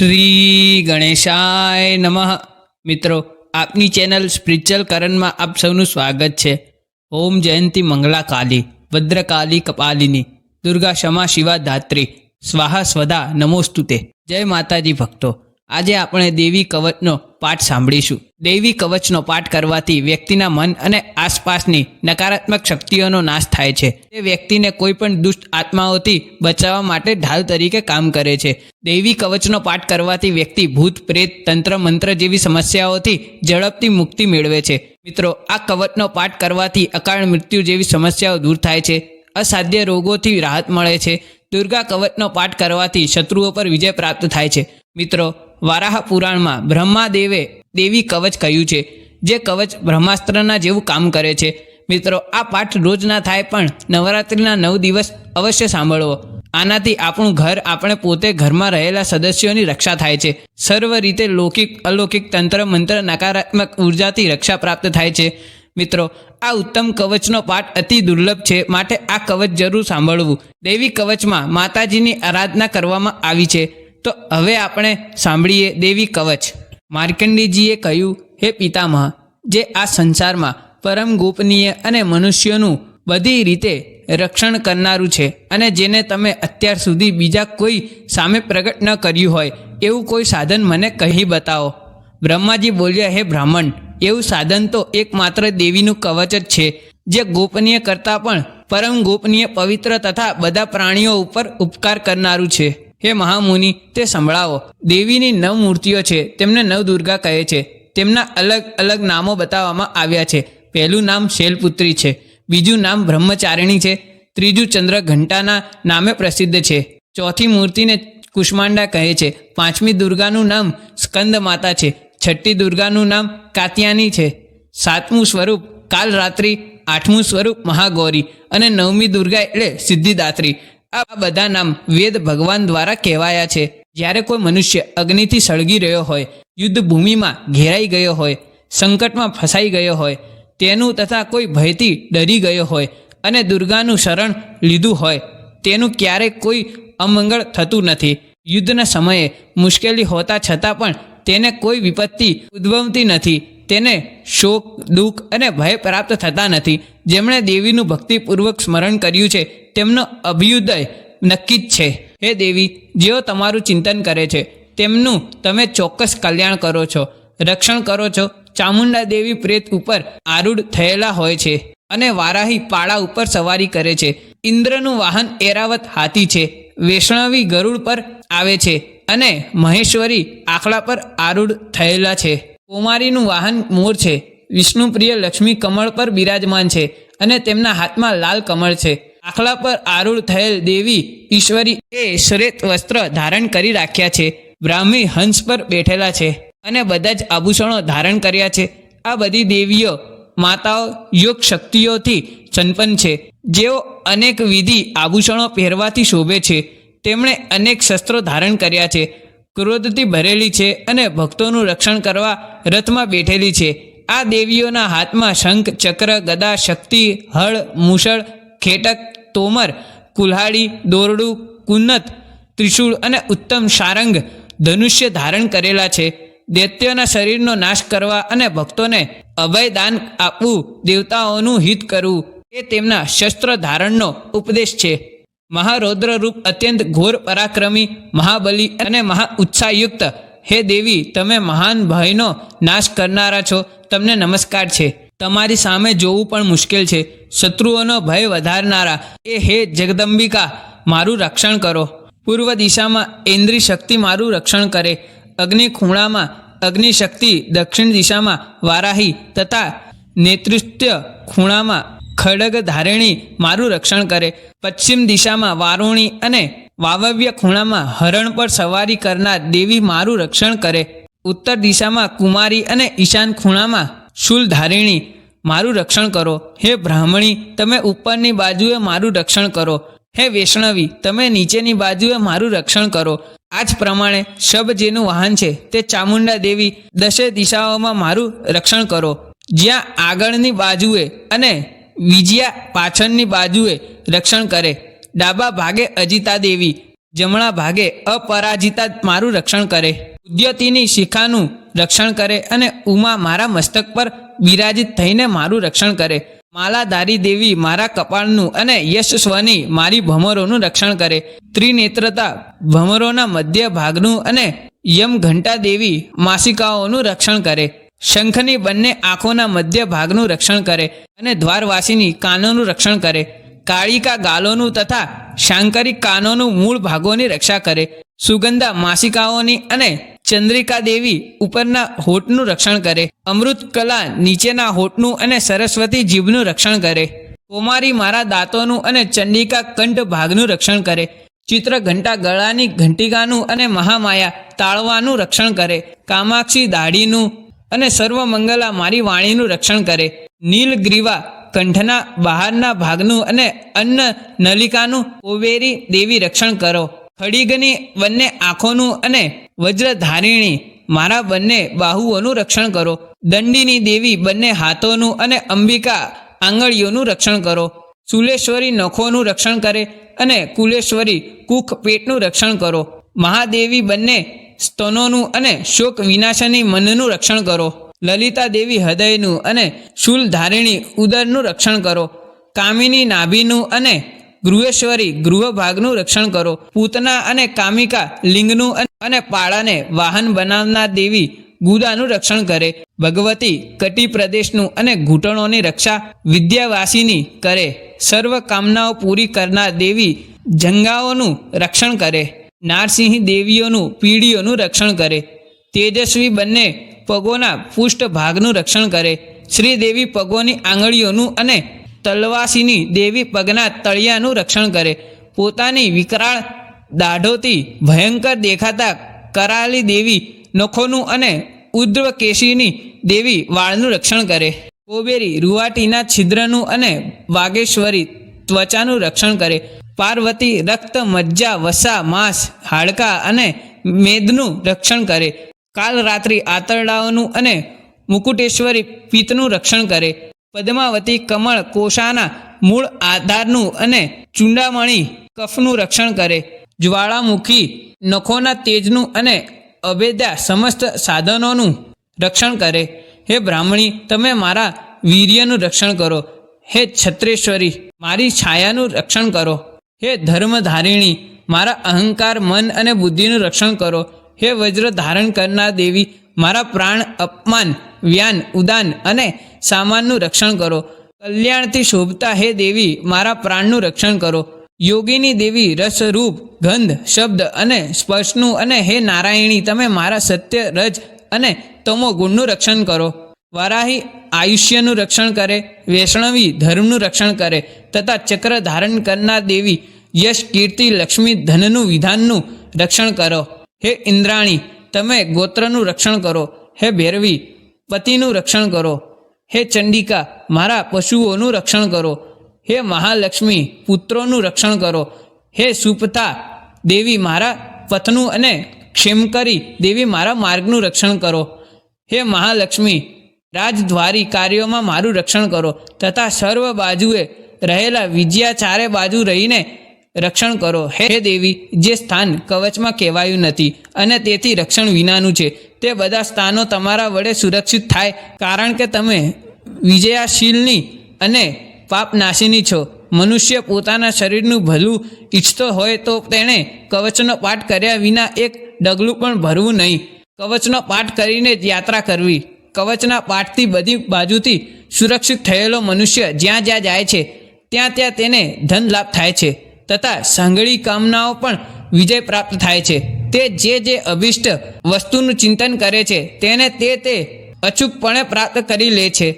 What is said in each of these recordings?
શ્રી ગણેશાય નમઃ. મિત્રો, આપની ચેનલ સ્પિરિચ્યુઅલ કરણમાં આપ સૌનું સ્વાગત છે. ઓમ જયંતી મંગલા કાલી ભદ્રકાલી કપાલિની, દુર્ગા ક્ષમા શિવા ધાત્રી સ્વાહા સ્વદા નમોસ્તુતે. જય માતાજી ભક્તો. આજે આપણે દેવી કવચનો પાઠ સાંભળીશું. દૈવી કવચનો પાઠ કરવાથી વ્યક્તિના મન અને આસપાસની નકારાત્મક શક્તિઓનો નાશ થાય છે. તે વ્યક્તિને કોઈ પણ દુષ્ટ આત્માઓથી બચાવવા માટે ઢાલ તરીકે કામ કરે છે. દૈવી કવચનો પાઠ કરવાથી વ્યક્તિ ભૂત, પ્રેત, તંત્ર, મંત્ર જેવી સમસ્યાઓથી ઝડપથી મુક્તિ મેળવે છે. મિત્રો, આ કવચનો પાઠ કરવાથી અકાળ મૃત્યુ જેવી સમસ્યાઓ દૂર થાય છે. અસાધ્ય રોગોથી રાહત મળે છે. દુર્ગા કવચનો પાઠ કરવાથી શત્રુઓ પર વિજય પ્રાપ્ત થાય છે. મિત્રો વારાહ પુરાણમાં બ્રહ્માદેવે દેવી કવચ કહ્યું છે, જે કવચ બ્રહ્માસ્ત્રના જેવું કામ કરે છે. મિત્રો, આ પાઠ રોજ ના થાય પણ નવરાત્રિના નવ દિવસ અવશ્ય સાંભળવો. આનાથી આપણું ઘર આપણે પોતે ઘરમાં રહેલા સદસ્યોની રક્ષા થાય છે. સર્વ રીતે લૌકિક, અલૌકિક તંત્ર મંત્ર નકારાત્મક ઉર્જાથી રક્ષા પ્રાપ્ત થાય છે. મિત્રો, આ ઉત્તમ કવચનો પાઠ અતિ દુર્લભ છે, માટે આ કવચ જરૂર સાંભળવું. દેવી કવચમાં માતાજીની આરાધના કરવામાં આવી છે. તો હવે આપણે સાંભળીએ દેવી કવચ. માર્કંડીજીએ કહ્યું, હે પિતામહ, જે આ સંસારમાં પરમ ગોપનીય અને મનુષ્યોનું બધી રીતે રક્ષણ કરનારું છે અને જેને તમે અત્યાર સુધી બીજા કોઈ સામે પ્રગટ ન કર્યું હોય, એવું કોઈ સાધન મને કહી બતાવો. બ્રહ્માજી બોલ્યા, હે બ્રાહ્મણ, એવું સાધન તો એકમાત્ર દેવીનું કવચ જ છે, જે ગોપનીય કરતાં પણ પરમ ગોપનીય પવિત્ર તથા બધા પ્રાણીઓ ઉપર ઉપકાર કરનારું છે. હે મહામુનિ, તે સંભળાવો. દેવીની નવ મૂર્તિઓ છે, તેમને નવ દુર્ગા કહે છે. તેમના અલગ અલગ નામો બતાવવામાં આવ્યા છે. પહેલું નામ શૈલપુત્રી છે, બીજું નામ બ્રહ્મચારિણી છે, ત્રીજું ચંદ્ર ઘંટાના નામે પ્રસિદ્ધ છે. ચોથી મૂર્તિને કુષ્માંડા કહે છે, પાંચમી દુર્ગાનું નામ સ્કંદ માતા છે, છઠ્ઠી દુર્ગાનું નામ કાત્યાની છે. સાતમું સ્વરૂપ કાલ રાત્રિ આઠમું સ્વરૂપ મહાગૌરી અને નવમી દુર્ગા એટલે સિદ્ધિદાત્રી. આ બધા નામ વેદ ભગવાન દ્વારા કહેવાયા છે. જ્યારે કોઈ મનુષ્ય અગ્નિથી સળગી રહ્યો હોય, યુદ્ધ ભૂમિમાં ઘેરાઈ ગયો હોય, સંકટમાં ફસાઈ ગયો હોય, તેનું તથા કોઈ ભયથી ડરી ગયો હોય અને દુર્ગાનું શરણ લીધું હોય, તેનું ક્યારેય કોઈ અમંગળ થતું નથી. યુદ્ધના સમયે મુશ્કેલી હોતા છતાં પણ તેને કોઈ વિપત્તિ ઉદ્ભવતી નથી. તેને શોક, દુઃખ અને ભય પ્રાપ્ત થતા નથી. જેમણે દેવીનું ભક્તિપૂર્વક સ્મરણ કર્યું છે, તેમનો અભ્યુદય નક્કી જ છે. હે દેવી, જેઓ તમારું ચિંતન કરે છે, તેમનું તમે ચોક્કસ કલ્યાણ કરો છો, રક્ષણ કરો છો. ચામુંડા દેવી પ્રેત ઉપર આરૂઢ થયેલા હોય છે અને વારાહી પાળા ઉપર સવારી કરે છે. ઇન્દ્રનું વાહન એરાવત હાથી છે, વૈષ્ણવી ગરુડ પર આવે છે અને મહેશ્વરી આખલા પર આરૂઢ થયેલા છે. કુમારીનું વાહન મોર છે. વિષ્ણુપ્રિય લક્ષ્મી કમળ પર બિરાજમાન છે અને તેમના હાથમાં લાલ કમળ છે. આખલા પર આરૂઢ થયેલ દેવી ઈશ્વરી એ શ્વેત વસ્ત્ર ધારણ કરી રાખ્યા છે. બ્રાહ્મી હંસ પર બેઠેલા છે અને બધા જ આભૂષણો ધારણ કર્યા છે. આ બધી દેવીઓ માતાઓ યોગ શક્તિઓથી સંપન્ન છે. જેઓ અનેક વિધિ આભૂષણો પહેરવાથી શોભે છે. તેમણે અનેક શસ્ત્રો ધારણ કર્યા છે. ક્રોધથી ભરેલી છે અને ભક્તોનું રક્ષણ કરવા રથમાં બેઠેલી છે. આ દેવીઓના હાથમાં શંખ, ચક્ર, ગદા, શક્તિ, હળ, મૂષળ, ખેટક, તોમર, કુલ્હાડી, દોરડું, કુન્નત, ત્રિશૂળ અને ઉત્તમ સારંગ ધનુષ્ય ધારણ કરેલા છે. દૈત્યોના શરીરનો નાશ કરવા અને ભક્તોને અભય દાન આપવું દેવતાઓનું હિત કરવું એ તેમના શસ્ત્ર ધારણનો ઉપદેશ છે. મહારૌદ્ર રૂપ અત્યંત ઘોર પરાક્રમી, મહાબલી અને મહા ઉત્સાહયુક્ત. હે દેવી, તમે મહાન ભયનો નાશ કરનારા છો. તમને નમસ્કાર છે. તમારી સામે જોવું પણ મુશ્કેલ છે. શત્રુઓનો ભય વધારનારા. એ હે જગદંબિકા, મારું રક્ષણ કરો. પૂર્વ દિશામાં ઇન્દ્રી શક્તિ મારું રક્ષણ કરે. અગ્નિ ખૂણામાં અગ્નિ શક્તિ, દક્ષિણ દિશામાં વારાહી તથા નેતૃત્ય ખૂણામાં ખડગ ધારિણી મારું રક્ષણ કરે. પશ્ચિમ દિશામાં વારુણી અને વાવવ્ય ખૂણામાં હરણ પર સવારી કરનાર દેવી મારું રક્ષણ કરે. ઉત્તર દિશામાં કુમારી અને ઈશાન ખૂણામાં શૂલધારિણી મારું રક્ષણ કરો. હે બ્રાહ્મણી, તમે ઉપરની બાજુએ મારું રક્ષણ કરો. હે વૈષ્ણવી, તમે નીચેની બાજુએ મારું રક્ષણ કરો. આ જ પ્રમાણે શબ જેનું વાહન છે તે ચામુંડા દેવી દશે દિશાઓમાં મારું રક્ષણ કરો. જ્યાં આગળની બાજુએ અને વિજયા પાછળની બાજુએ રક્ષણ કરે. ડાબા ભાગે અજિતા દેવી, જમણા ભાગે અપરાજિતા મારું રક્ષણ કરે. ઉદ્યતિની શિખાનું રક્ષણ કરે અને ઉમા મારા મસ્તક પર બિરાજિત થઈને મારું રક્ષણ કરે. માલાધારી દેવી મારા કપાળનું અને યશસ્વની મારી ભમરોનું રક્ષણ કરે. ત્રિનેત્રતા ભમરોના મધ્ય ભાગનું અને યમ ઘંટા દેવી માસિકાઓનું રક્ષણ કરે. શંખની બંને આંખોના મધ્ય ભાગનું રક્ષણ કરે અને દ્વારવાસીની કાનોનું રક્ષણ કરે. કાળિકા ગાલોનું તથા શાંકરિક કાનોનું મૂળ ભાગોની રક્ષા કરે. સુગંધા માસિકાઓની અને ચંદ્રિકા દેવી ઉપરના હોઠનું રક્ષણ કરે. અમૃત કલા નીચેના હોઠનું અને સરસ્વતી જીભનું રક્ષણ કરે. કોમારી મારા દાંતોનું અને ચંડિકા કંઠ ભાગનું રક્ષણ કરે. ચિત્ર ઘંટા ગળાની ઘંટિકાનું અને મહામાયા તાળવાનું રક્ષણ કરે. કામાક્ષી દાઢીનું અને સર્વમંગલા મારી વાણીનું રક્ષણ કરે. નીલગ્રીવા કંઠના બહારના ભાગનું અને અન્ન નલિકાનું ઓવેરી દેવી રક્ષણ કરો. ખડીગની બંને આંખોનું અને વજ્રધારિણી મારા બંને બાહુઓનું રક્ષણ કરો. દંડીની દેવી બંને હાથોનું અને અંબિકા આંગળીઓનું રક્ષણ કરો. સુલેશ્વરી નખોનું રક્ષણ કરે અને કુલેશ્વરી કુખ પેટનું રક્ષણ કરો. મહાદેવી બંને સ્તનોનું અને શોક વિનાશની મનનું રક્ષણ કરો. લલિતા દેવી હૃદયનું અને શૂલધારિણી ઉદરનું રક્ષણ કરો. કામિની નાભીનું અને ગૃહેશ્વરી ગૃહભાગનું રક્ષણ કરો. પૂતના અને કામિકા લિંગનું અને પાળાને વાહન બનાવનાર દેવી ગુદાનું રક્ષણ કરે. ભગવતી કટી પ્રદેશનું અને ઘૂંટણોની રક્ષા વિદ્યાવાસીની કરે. સર્વ કામનાઓ પૂરી કરનાર દેવી જંગાઓનું રક્ષણ કરે. નારસિંહ દેવીઓનું પીડીઓનું રક્ષણ કરે. તેજસ્વી બંને પગોના પુષ્ટ ભાગનું રક્ષણ કરે. શ્રીદેવી પગોની આંગળીઓનું અને તલવાસીની દેવી પગના તળિયાનું રક્ષણ કરે. પોતાની વિકરાળ દાઢોથી ભયંકર દેખાતા કરાલી દેવી નખોનું અને ઉદ્રકેશીની દેવી વાળનું રક્ષણ કરે. કોબેરી, રૂવાટીના છિદ્રનું અને વાગેશ્વરી ત્વચાનું રક્ષણ કરે. પાર્વતી રક્ત, મજ્જા, વસા, માંસ, હાડકા અને મેદનું રક્ષણ કરે. કાલ રાત્રિ આતરડાઓનું અને મુકુટેશ્વરી પિત્તનું રક્ષણ કરે. પદ્માવતી, કમળ, કોષાના મૂળ આધારનું અને ચુંડામણી કફનું રક્ષણ કરે. જ્વાળામુખી, નખોના તેજનું અને અભેદ્યા સમસ્ત સાધનોનું રક્ષણ કરે. હે બ્રાહ્મણી, તમે મારા વીર્યનું રક્ષણ કરો. હે છત્રેશ્વરી, મારી છાયાનું રક્ષણ કરો. હે ધર્મધારિણી, મારા અહંકાર, મન અને બુદ્ધિનું રક્ષણ કરો. હે વજ્ર ધારણ કરનાર દેવી, મારા પ્રાણ અપમાન, વ્યાન, ઉદાન અને સામાનનું રક્ષણ કરો. કલ્યાણથી શોભતા હે દેવી, મારા પ્રાણનું રક્ષણ કરો. યોગીની દેવી, રસરૂપ, ગંધ, શબ્દ અને સ્પર્શનું અને હે નારાયણી, તમે મારા સત્ય, રજ અને તમો ગુણનું રક્ષણ કરો. વારાહી આયુષ્યનું રક્ષણ કરે, વૈષ્ણવી ધર્મનું રક્ષણ કરે તથા ચક્ર ધારણ કરનાર દેવી યશ, કીર્તિ, લક્ષ્મી ધનનું વિધાનનું રક્ષણ કરો. હે ઇન્દ્રાણી, તમે ગોત્રનું રક્ષણ કરો. હે ભૈરવી, પતિનું રક્ષણ કરો. હે ચંડિકા, મારા પશુઓનું રક્ષણ કરો. હે મહાલક્ષ્મી, પુત્રોનું રક્ષણ કરો. હે સુપથા દેવી મારા પથનું અને ક્ષેમકરી દેવી મારા માર્ગનું રક્ષણ કરો. હે મહાલક્ષ્મી રાજદ્વારી કાર્યોમાં મારું રક્ષણ કરો તથા સર્વ બાજુએ રહેલા વિજયા ચારે બાજુ રહીને રક્ષણ કરો. હે દેવી, જે સ્થાન કવચમાં કહેવાયું નથી અને તેથી રક્ષણ વિનાનું છે. તે બધા સ્થાનો તમારા વડે સુરક્ષિત થાય કારણ કે તમે વિજયાશીલની અને પાપનાશીની છો. મનુષ્ય પોતાના શરીરનું ભલું ઈચ્છતો હોય તો તેણે કવચનો પાઠ કર્યા વિના એક ડગલું પણ ભરવું નહીં. કવચનો પાઠ કરીને જ યાત્રા કરવી. કવચના પાઠથી બધી બાજુથી સુરક્ષિત થયેલો મનુષ્ય જ્યાં જ્યાં જાય છે, ત્યાં ત્યાં તેને ધન લાભ થાય છે તથા સાંગળી કામનાઓ પણ વિજય પ્રાપ્ત થાય છે. તે જે જે અભિષ્ટ વસ્તુનું ચિંતન કરે છે, તેને તે તે અચૂકપણે પ્રાપ્ત કરી લે છે.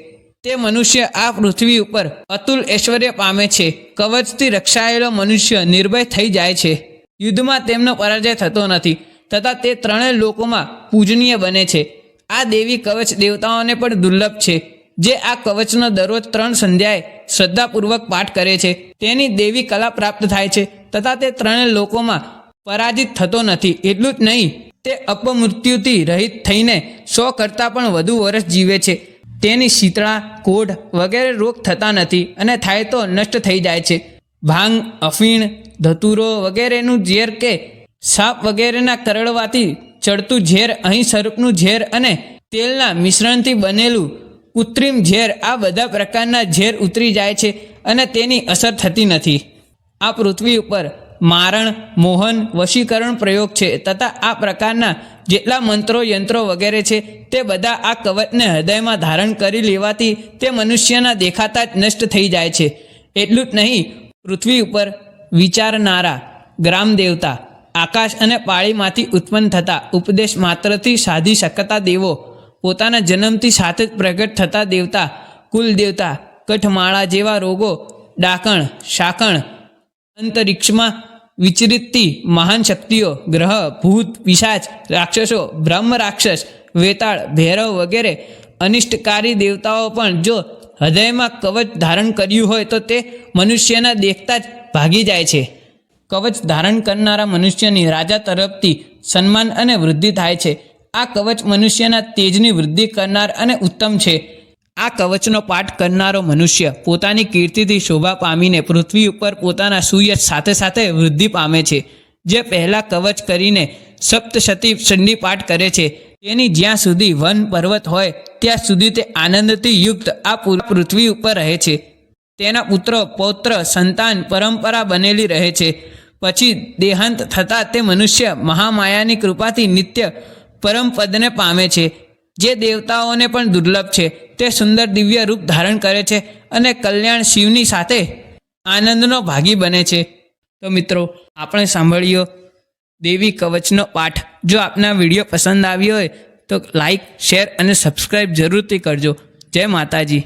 તે મનુષ્ય આ પૃથ્વી ઉપર અતુલ ઐશ્વર્ય પામે છે. કવચથી રક્ષાયેલો મનુષ્ય નિર્ભય થઈ જાય છે. યુદ્ધમાં તેમનો પરાજય થતો નથી તથા તે ત્રણેય લોકોમાં પૂજનીય બને છે. આ દેવી કવચ દેવતાઓને પણ દુર્લભ છે. જે આ કવચનો દરરોજ ત્રણ સંધ્યાએ શ્રદ્ધાપૂર્વક પાઠ કરે છે. તેની દેવી કલા પ્રાપ્ત થાય છે. તથા તે ત્રણેય લોકોમાં પરાજિત થતો નથી. એટલું જ નહીં, તે અપમૃત્યુથી રહિત થઈને સો કરતાં પણ વધુ વર્ષ જીવે છે. તેની શીતળા, કોઢ વગેરે રોગ થતા નથી અને થાય તો નષ્ટ થઈ જાય છે. ભાંગ, અફીણ, ધતુરો વગેરેનું ઝેર કે સાપ વગેરેના કરડવાથી ચડતું ઝેર, અહીં સ્વરૂપનું ઝેર અને તેલના મિશ્રણથી બનેલું કૃત્રિમ ઝેર, આ બધા પ્રકારના ઝેર ઉતરી જાય છે અને તેની અસર થતી નથી. આ પૃથ્વી ઉપર મારણ, મોહન, વશીકરણ પ્રયોગ છે તથા આ પ્રકારના જેટલા મંત્રો, યંત્રો વગેરે છે તે બધા આ કવચને હૃદયમાં ધારણ કરી લેવાથી તે મનુષ્યના દેખાતા જ નષ્ટ થઈ જાય છે. એટલું જ નહીં, પૃથ્વી ઉપર વિચારનારા ગ્રામ દેવતા આકાશ અને પાળીમાંથી ઉત્પન્ન થતા ઉપદેશ માત્રથી સાધી શકતા દેવો, પોતાના જન્મથી સાથે જ પ્રગટ થતા દેવતા, કુલ દેવતા, કઠમાળા જેવા રોગો, ડાકણ, શાકણ, અંતરિક્ષમાં વિચરિતથી મહાન શક્તિઓ, ગ્રહ, ભૂત, પિશાચ, રાક્ષસો, બ્રહ્મ રાક્ષસ, વેતાળ, ભૈરવ વગેરે અનિષ્ટકારી દેવતાઓ પણ જો હૃદયમાં કવચ ધારણ કર્યું હોય તો તે મનુષ્યના દેખતા જ ભાગી જાય છે. કવચ ધારણ કરનારા મનુષ્યની રાજા તરફથી સન્માન અને વૃદ્ધિ થાય છે. આ કવચ મનુષ્યના તેજની વૃદ્ધિ કરનાર અને ઉત્તમ છે. આ કવચનો પાઠ કરનારો મનુષ્ય પોતાની કીર્તિથી શોભા પામીને પૃથ્વી ઉપર પોતાના સુયશ સાથે સાથે વૃદ્ધિ પામે છે. જે પહેલાં કવચ કરીને સપ્તશતી ચંડી પાઠ કરે છે. તેની જ્યાં સુધી વન પર્વત હોય, ત્યાં સુધી તે આનંદથી યુક્ત આ પૃથ્વી ઉપર રહે છે. તેના પુત્ર, પૌત્ર, સંતાન, પરંપરા બનેલી રહે છે. પછી દેહાંત થતાં તે મનુષ્ય મહામાયાની કૃપાથી નિત્ય પરમ પદને પામે છે. જે દેવતાઓને પણ દુર્લભ છે. તે સુંદર દિવ્ય રૂપ ધારણ કરે છે અને કલ્યાણ શિવની સાથે આનંદનો ભાગી બને છે. તો મિત્રો, આપણે સાંભળ્યો દેવી કવચનો પાઠ. જો આપના વીડિયો પસંદ આવ્યો હોય તો લાઈક, શેર અને સબસ્ક્રાઈબ જરૂરથી કરજો. જય માતાજી.